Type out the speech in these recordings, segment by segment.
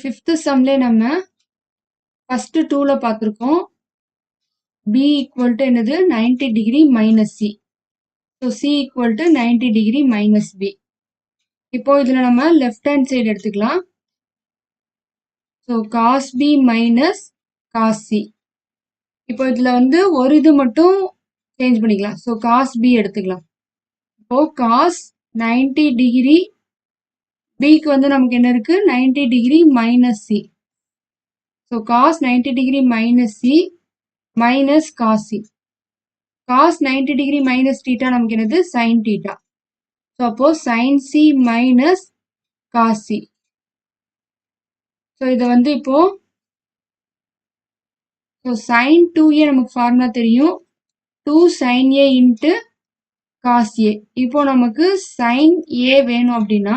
Fifth சம்லே நம்ம first டூல பார்த்துருக்கோம். பி ஈக்குவல் டு என்னது? Ninety degree minus C so C equal to ninety degree minus B இப்போ இதில் நம்ம லெஃப்ட் ஹேண்ட் சைடு எடுத்துக்கலாம். So cos B minus cos C இப்போ இதில் வந்து ஒரு இது மட்டும் சேஞ்ச் பண்ணிக்கலாம். ஸோ காஸ் பி எடுத்துக்கலாம். இப்போ காஸ் நைன்டி டிகிரி பிக்கு வந்து நமக்கு என்ன இருக்கு? Ninety degree minus C so cos ninety degree minus C minus cos C cos ninety degree minus theta நமக்கு என்னது? சைன் டீட்டா ஸோ அப்போ sine C minus cos C so இதை வந்து இப்போ ஸோ சைன் டூ ஏ நமக்கு ஃபார்முலா தெரியும். Two sine A into cos A இப்போ நமக்கு சைன் ஏ வேணும் அப்படின்னா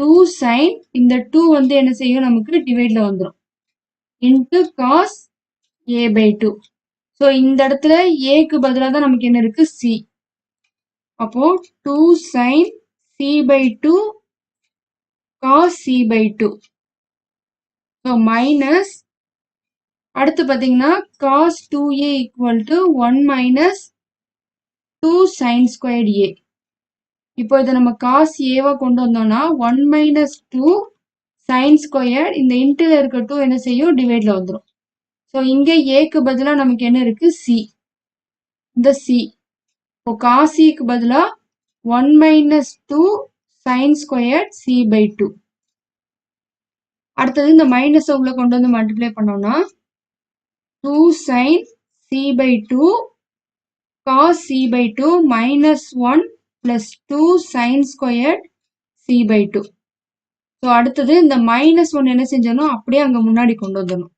டூ சைன் இந்த டூ வந்து என்ன செய்யும்? நமக்கு டிவைட்ல வந்துடும் into cos A by two so இந்த இடத்துல ஏக்கு பதிலாக தான் நமக்கு என்ன இருக்கு? சி அப்போ two sine C by two cos C by two so minus அடுத்து பார்த்தீங்கன்னா cos two A equal to one minus two sine squared A இப்போ இதை நம்ம காஸ் ஏவா கொண்டு வந்தோம்னா one minus two sine square இந்த இன்டில் இருக்க டூ என்ன செய்யும்? டிவைட்ல வந்துடும் ஸோ இங்கே ஏக்கு பதிலாக நமக்கு என்ன இருக்கு? சி இந்த சி இப்போ காசிக்கு பதிலாக one minus two sine square C by two அடுத்தது இந்த மைனஸ் உள்ள கொண்டு வந்து மல்டிப்ளை பண்ணோம்னா two sine C by two cos C by two minus one plus two sine squared C by two so அடுத்தது இந்த மைனஸ் ஒன் என்ன செஞ்சணும் அப்படியே அங்கே முன்னாடி கொண்டு வந்துடணும்.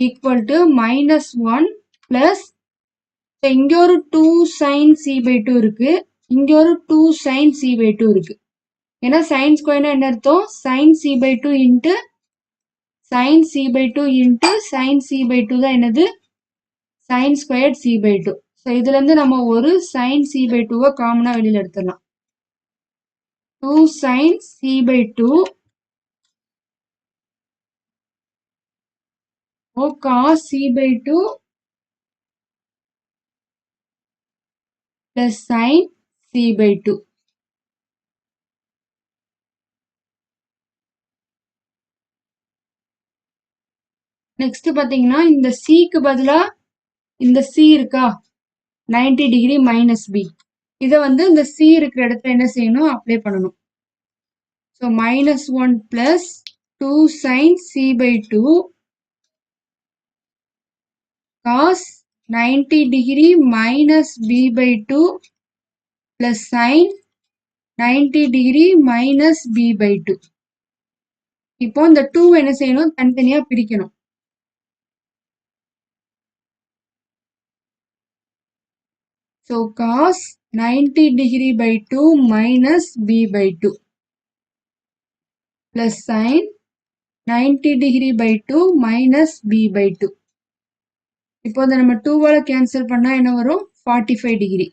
Equal to minus one plus இங்கே ஒரு two sine C by two இருக்கு. இங்கே ஒரு two sine C by two இருக்கு. ஏன்னா சைன் ஸ்கொயர்னா என்ன அர்த்தம்? Sine C by two into sine C by two into sine C by two தான் என்னது? Sine square C by two so இதுல இருந்து நம்ம ஒரு சைன் சி பை டூவை காமனா வெளியில எடுத்துடலாம். Two sine C by two O cos C by two plus sine C by two next பாத்தீங்கன்னா இந்த சிக்கு பதிலா இந்த சி இருக்கா? 90 டிகிரி மைனஸ் பி இதை வந்து இந்த சி இருக்கிற இடத்துல என்ன செய்யணும்? அப்ளை பண்ணணும். So minus one plus two sine C by two cos ninety degree minus B by two plus sine ninety degree minus B by two இப்போ இந்த டூ என்ன செய்யணும்? தனித்தனியா பிரிக்கணும். So cos 90 degree by 2 minus b by 2 plus sin 90 degree by 2 minus b by 2. இப்போ அதை நம்ம டூவால cancel பண்ணா என்ன வரும்? Forty five degree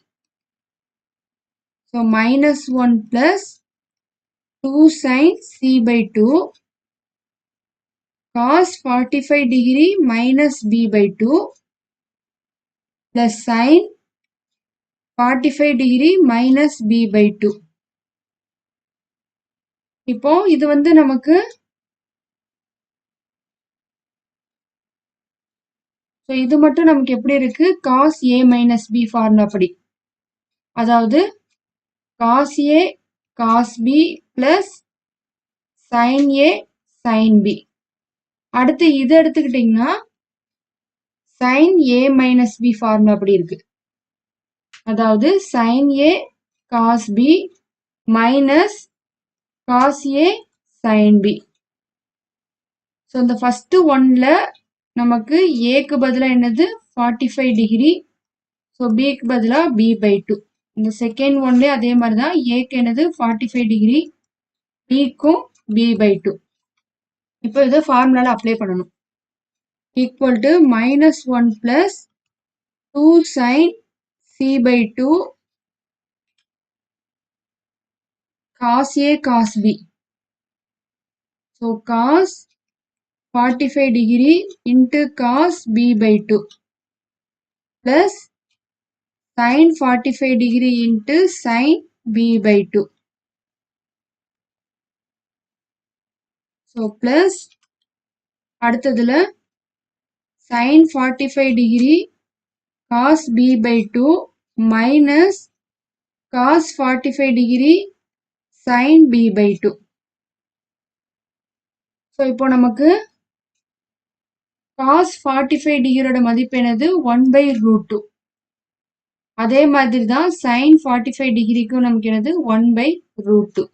so minus one plus two sine C by two cos forty five degree minus B by two plus forty five degree minus B by two இப்போ இது வந்து நமக்கு ஸோ இது மட்டும் நமக்கு எப்படி இருக்கு? Cos A minus B formula படி. அதாவது cos A cos B plus sine A sine B அடுத்து இது எடுத்துக்கிட்டிங்கன்னா sine A minus B formula அப்படி இருக்கு. அதாவது sine A cos B minus cos A sine B so இந்த ஃபஸ்ட்டு ஒன்ல நமக்கு ஏக்கு பதிலாக என்னது? ஃபார்ட்டி ஃபைவ் டிகிரி ஸோ பிக்கு பதிலாக பி பை டூ இந்த செகண்ட் ஒன்லேயே அதே மாதிரி தான் ஏக்கு என்னது? ஃபார்ட்டி ஃபைவ் டிகிரி பிக்கும் பி பை டூ இப்போ இதை ஃபார்முலாவில் அப்ளை பண்ணணும். Equal to minus one plus two sine C by two cos A cos B so cos forty five degree into cos B by two plus sine forty five degree into sine B by two so plus அடுத்ததில் sine forty five degree cos B by two minus cos forty five degree sine B by two so இப்போ நமக்கு cos forty five டிகிரியோட மதிப்பு என்னது? One by root two அதே மாதிரி தான் sign forty five டிகிரிக்கும் நமக்கு என்னது? One by root two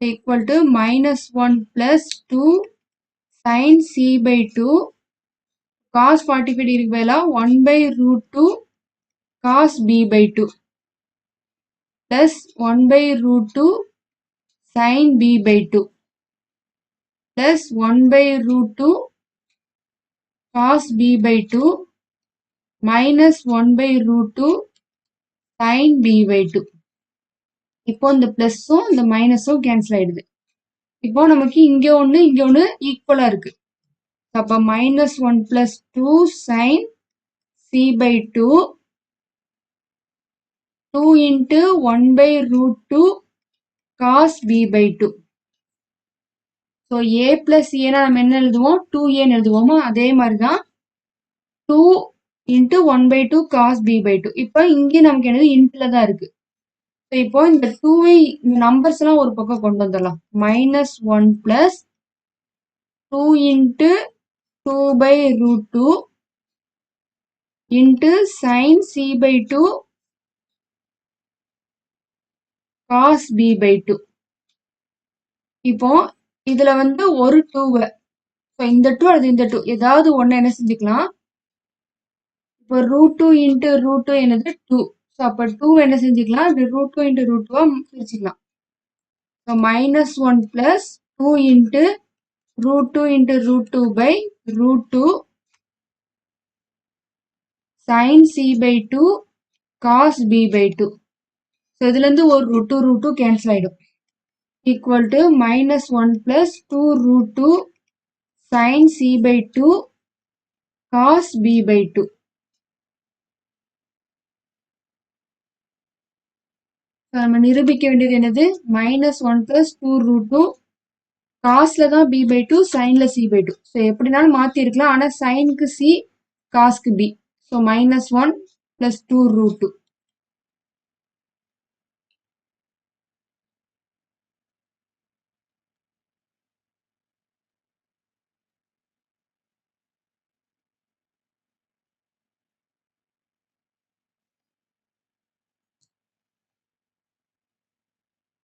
equal to minus 1 plus 2 sin c by 2 cos 45 degree பதிலா 1 by root 2 cos b by 2 plus 1 by root 2 sin b by 2 plus 1 by root 2 cos b by 2 minus 1 by root 2 sin b by 2 இப்போ இந்த ப்ளஸ்ஸும் இந்த மைனஸும் cancel ஆயிடுது இப்போ நமக்கு இங்க ஒன்று இங்க ஒன்று ஈக்குவலா இருக்கு. அப்போ minus one plus two sine C by two two into one by root two cos B by two so A plus ஏனா நம்ம என்ன எழுதுவோம்? டூ ஏன்னு எழுதுவோமோ? அதே மாதிரி தான் two into one by two cos B by two இப்போ இங்கே நமக்கு என்னது? இன்ட்ல தான் இருக்கு. இப்போ இந்த டூவை நம்பர்ஸ் எல்லாம் ஒரு பக்கம் கொண்டு வந்துடலாம். Minus one plus two into two by root two into sine C by two cos B by two இப்போ இதுல வந்து ஒரு டூவை இப்போ இந்த டூ அல்லது இந்த டூ ஏதாவது ஒன்று என்ன செஞ்சுக்கலாம்? இப்போ root two into root two என்னது டூ ஸோ அப்போ டூ என்ன செஞ்சுக்கலாம்? இது ரூட் டூ இன்ட்டு ரூட் டூவாக பிரிச்சுக்கலாம். So minus one plus two into root two into root two by root two sine C by two cos B by two so இதுலேருந்து ஒரு root two root two cancel ஆகிடும் equal to minus one plus two root two sine C by two cos B by two நம்ம நிரூபிக்க வேண்டியது என்னது? Minus one plus two root two காஸ்ல தான் B by two சைன்ல C by two so எப்படினாலும் மாத்தி இருக்கலாம். ஆனால் சைனுக்கு C காஸ்க்கு B so minus one plus two root two